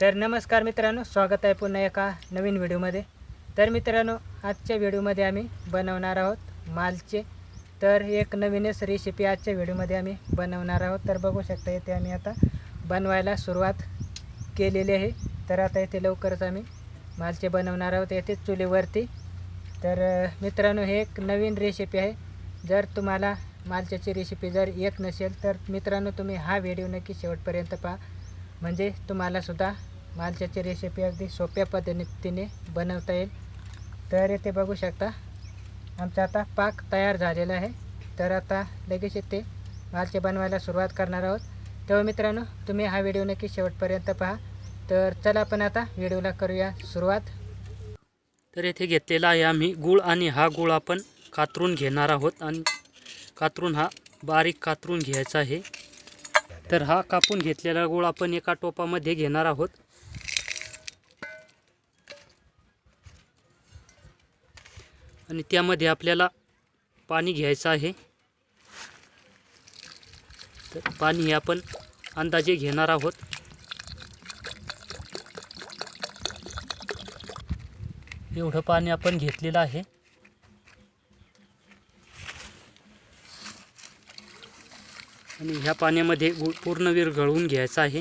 तर नमस्कार मित्रांनो स्वागत आहे पुन्हा एका नवीन व्हिडिओमध्ये. तर मित्रांनो आजच्या व्हिडिओमध्ये आम्ही बनवणार आहोत मालचे. तर एक नवीनच रेसिपी आजच्या व्हिडिओमध्ये आम्ही बनवणार आहोत. तर बघू शकता येथे आम्ही आता बनवायला सुरुवात केलेली आहे. तर आता येथे लवकरच आम्ही मालचे बनवणार आहोत येथे चुलीवरती. तर मित्रांनो हे एक नवीन रेसिपी आहे. जर तुम्हाला मालच्याची रेसिपी जर येत नसेल तर मित्रांनो तुम्ही हा व्हिडिओ नक्की शेवटपर्यंत पहा. म्हणजे तुम्हालासुद्धा मालच्याची रेसिपी अगदी सोप्या पद्धतीने बनवता येईल. तर येथे बघू शकता आमचा आता पाक तयार झालेला आहे. तर आता लगेच येथे मालचे बनवायला सुरुवात करणार आहोत. तेव्हा मित्रांनो तुम्ही हा व्हिडिओ नक्की शेवटपर्यंत पहा. तर चला आपण आता व्हिडिओला करूया सुरुवात. तर येथे घेतलेला आहे आम्ही गूळ आणि हा गूळ आपण कातरून घेणार आहोत. आणि कातरून हा बारीक कातरून घ्यायचा आहे. तर हा कापून घेतलेला गूळ आपण एका टोपामध्ये घेणार आहोत. आणि त्यामध्ये आपल्याला पाणी घ्यायचं आहे. तर पाणी हे आपण अंदाजे घेणार आहोत. एवढं पाणी आपण घेतलेलं आहे. आणि ह्या पाण्यामध्ये गुळ पूर्ण विरघळवून घ्यायचा आहे.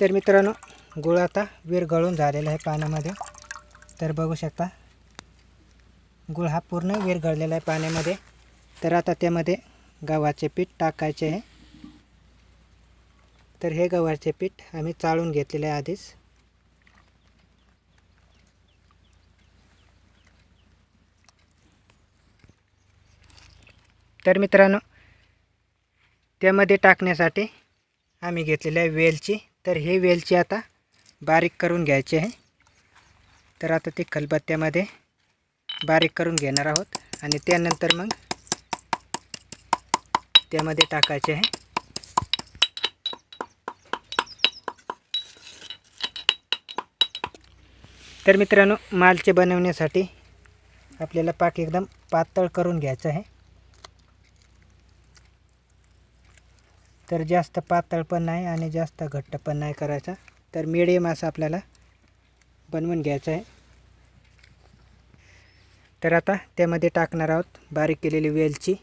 तर मित्रांनो गुळ आता विरघळून झालेला आहे पाण्यामध्ये. तर बघू शकता गुळ हा पूर्ण विरघळलेला आहे पाण्यामध्ये. तर आता त्यामध्ये गव्हाचे पीठ टाकायचे आहे. तर हे गव्हाचे पीठ आम्ही चाळून घेतलेले आहे आधीच. तर मित्रांनो त्यामध्ये टाकण्यासाठी आम्ही घेतलेली आहे वेलची. तर हे वेलची आता बारीक करून घ्यायची आहे. तर आता ती खलबत्त्यामध्ये बारीक करून घेणार आहोत. आणि त्यानंतर मग त्यामध्ये टाकायचे आहे. तर मित्रांनो मालचे बनवण्यासाठी आपल्याला पाक एकदम पातळ करून घ्यायचं आहे. तर जास्त पातळ पण नाही आणि जास्त घट्ट पण नाही करायचा. तर मिडियम असं आपल्याला बनवून घ्यायचं आहे. तर आता त्यामध्ये टाकणार आहोत बारीक केलेली वेलची.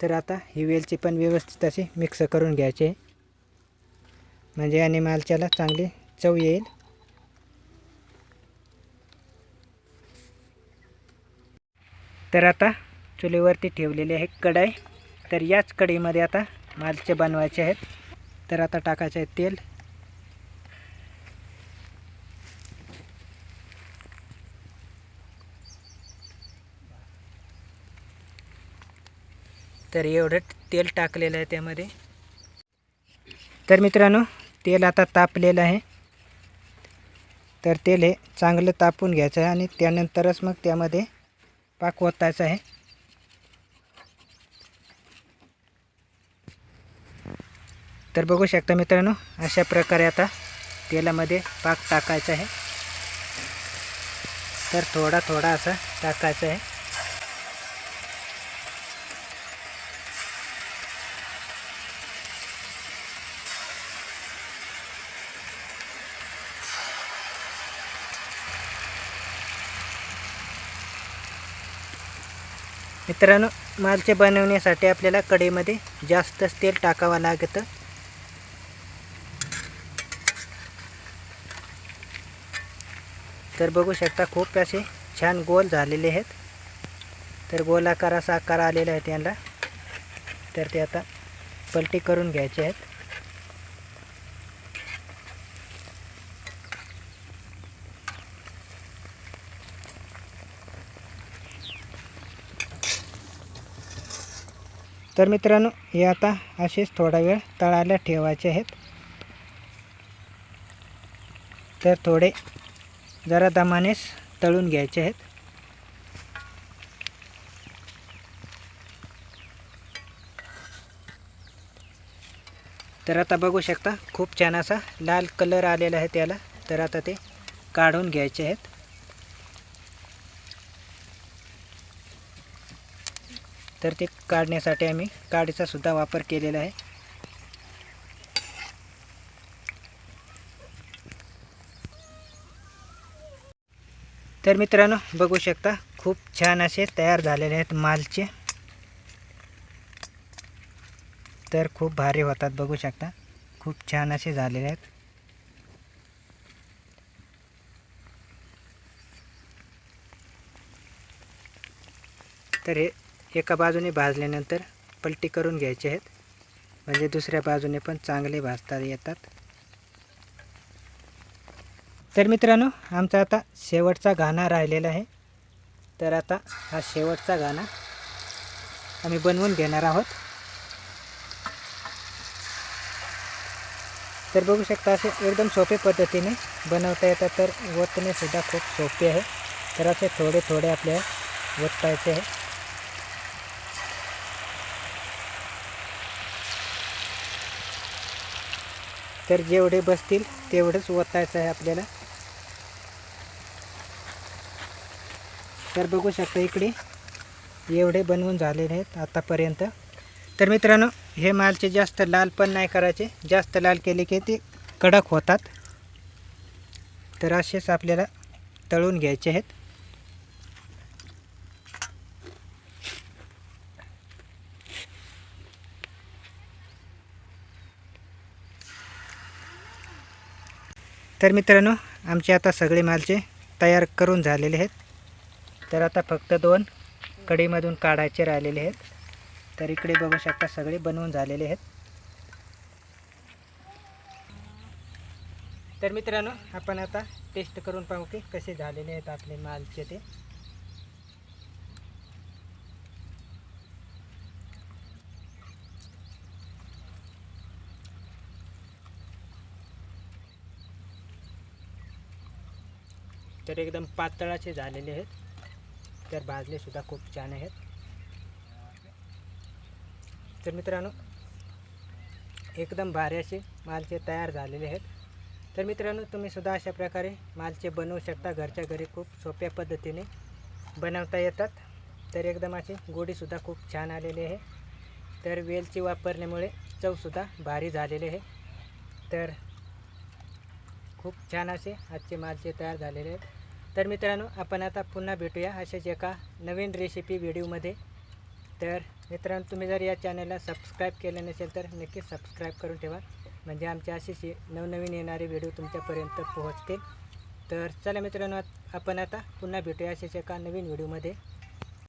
तर आता ही वेलची पण व्यवस्थित अशी मिक्स करून घ्यायची आहे. म्हणजे आणि मालच्याला चांगली चव येईल. तर आता चुलीवरती ठेवलेली आहे कढाई. तर याच कढईमध्ये आता मालचे बनवायचे आहेत. तर आता टाकायचे आहे तेल. तर एवढं तेल टाकलेलं आहे त्यामध्ये. तर मित्रांनो तेल आता तापलेलं आहे. तर तेल हे चांगलं तापून घ्यायचं आहे आणि त्यानंतरच मग त्यामध्ये पाक आहे. तर बघू शकता मित्रांनो अशा प्रकारे आता तेलामध्ये पाक टाकायचा आहे. तर थोडा थोडा असा टाकायचा आहे. मित्रांनो मालचे बनवण्यासाठी आपल्याला कढईमध्ये जास्तच तेल टाकावं लागतं. तर बघू शकता खूप असे छान गोल झालेले आहेत. तर गोलाकार असा आकार आलेला आहे त्यांना. तर ते आता पलटी करून घ्यायचे आहेत. तर मित्रांनो हे आता असेच थोडा वेळ तळायला ठेवायचे आहेत. तर थोडे जरा दमानेच तळून घ्यायचे आहेत. तर आता बघू शकता खूप छान असा लाल कलर आलेला आहे त्याला. तर आता ते काढून घ्यायचे आहेत. तर ते काढण्यासाठी आम्ही काडीचा सुद्धा वापर केलेला आहे. तर मित्रांनो बघू शकता खूप छान असे तयार झालेले आहेत मालचे. तर खूप भारी होतात बघू शकता. खूप छान असे झालेले आहेत. तर हे एका बाजूने भाजल्यानंतर पलटी करून घ्यायचे आहेत. म्हणजे दुसऱ्या बाजूने पण चांगले भाजता येतात. तर मित्रांनो आमचा आता शेवटचा गाणा राहिलेला आहे. तर आता हा शेवटचा गाणा आम्ही बनवून घेणार आहोत. तर बघू शकता असे एकदम सोपे पद्धतीने बनवता येतात तर ओतणेसुद्धा खूप सोपे आहे. तर असे थोडे थोडे आपल्या ओतायचे आहे. तर जेवढे बसतील तेवढंच ओतायचं आहे आपल्याला. तर बघू शकता इकडे. एवढे बनवून झालेले आहेत आतापर्यंत. तर मित्रांनो हे मालचे जास्त लाल पण नाही करायचे. जास्त लाल केले की ते कडक होतात. तर असेच आपल्याला तळून घ्यायचे आहेत. तर मित्रांनो आमचे आता सगळे मालचे तयार करून झालेले आहेत. तर आता फक्त दोन कडीमधून काढायचे राहिलेले आहेत. तर इकडे बघू शकता सगळे बनवून झालेले आहेत. तर मित्रांनो आपण आता टेस्ट करून पाहू की कसे झालेले आहेत आपले मालचे ते. तर एकदम पातळाचे झालेले आहेत. तर भाजलेसुद्धा खूप छान आहेत. तर मित्रांनो एकदम भारी असे मालचे तयार झालेले आहेत. तर मित्रांनो तुम्हीसुद्धा अशा प्रकारे मालचे बनवू शकता. घरच्या घरी खूप सोप्या पद्धतीने बनवता येतात. तर एकदम असे गोडीसुद्धा खूप छान आलेली आहे. तर वेलची वापरल्यामुळे चवसुद्धा भारी झालेले आहे. तर खूप छान असे आजचे मालचे तयार झालेले आहेत. तर मित्रांनो आपण आता पुन्हा भेटूया अशाच एका नवीन रेसिपी व्हिडिओमध्ये तर मित्रांनो तुम्ही जर या चॅनलला सबस्क्राईब केलं नसेल तर नक्की सबस्क्राईब करून ठेवा. म्हणजे आमचे असेच नवनवीन येणारे व्हिडिओ तुमच्यापर्यंत पोहोचतील. तर चला मित्रांनो आपण आता पुन्हा भेटूया अशाच एका नवीन व्हिडिओमध्ये